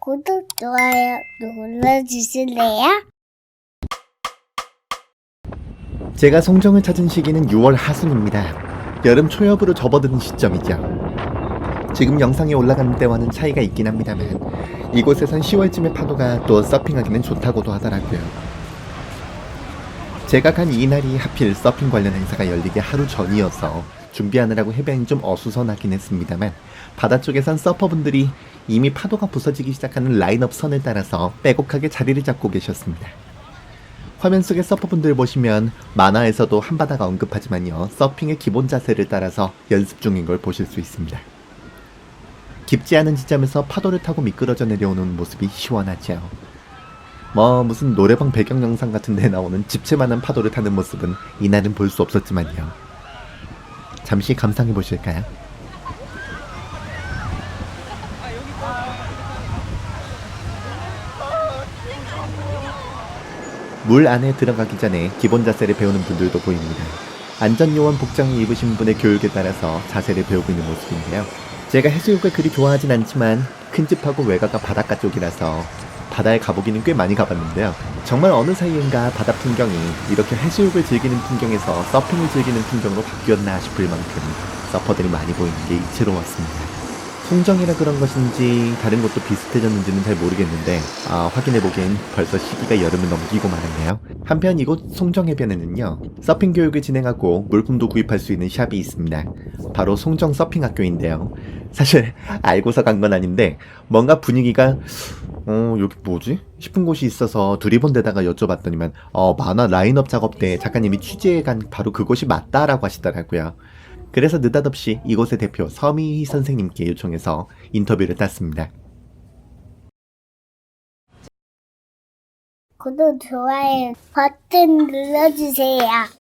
구독, 좋아요 눌러주실래요? 제가 송정을 찾은 시기는 6월 하순입니다. 여름 초엽으로 접어드는 시점이죠. 지금 영상에 올라가는 때와는 차이가 있긴 합니다만 이곳에선 10월쯤의 파도가 또 서핑하기는 좋다고도 하더라고요. 제가 간 이날이 하필 서핑 관련 행사가 열리기 하루 전이어서 준비하느라고 해변이 좀 어수선하긴 했습니다만 바다 쪽에선 서퍼분들이 이미 파도가 부서지기 시작하는 라인업 선을 따라서 빼곡하게 자리를 잡고 계셨습니다. 화면 속의 서퍼분들 보시면 만화에서도 한바다가 언급하지만요 서핑의 기본 자세를 따라서 연습 중인 걸 보실 수 있습니다. 깊지 않은 지점에서 파도를 타고 미끄러져 내려오는 모습이 시원하죠. 뭐 무슨 노래방 배경 영상 같은 데 나오는 집채만한 파도를 타는 모습은 이날은 볼 수 없었지만요. 잠시 감상해 보실까요? 물 안에 들어가기 전에 기본 자세를 배우는 분들도 보입니다. 안전요원 복장을 입으신 분의 교육에 따라서 자세를 배우고 있는 모습인데요. 제가 해수욕을 그리 좋아하진 않지만 큰 집하고 외가가 바닷가 쪽이라서 바다에 가보기는 꽤 많이 가봤는데요. 정말 어느 사이인가 바다 풍경이 이렇게 해수욕을 즐기는 풍경에서 서핑을 즐기는 풍경으로 바뀌었나 싶을 만큼 서퍼들이 많이 보이는 게 이채로웠습니다. 송정이라 그런 것인지 다른 것도 비슷해졌는지는 잘 모르겠는데 아, 확인해보기엔 벌써 시기가 여름을 넘기고 말았네요. 한편 이곳 송정해변에는요 서핑 교육을 진행하고 물품도 구입할 수 있는 샵이 있습니다. 바로 송정 서핑학교인데요. 사실 알고서 간 건 아닌데 뭔가 분위기가 어 여기 뭐지? 싶은 곳이 있어서 두리번 데다가 여쭤봤더니만 어 만화 라인업 작업 때 작가님이 취재해 간 바로 그곳이 맞다라고 하시더라고요. 그래서 느닷없이 이곳의 대표 서미희 선생님께 요청해서 인터뷰를 땄습니다. 구독, 좋아요 버튼 눌러주세요.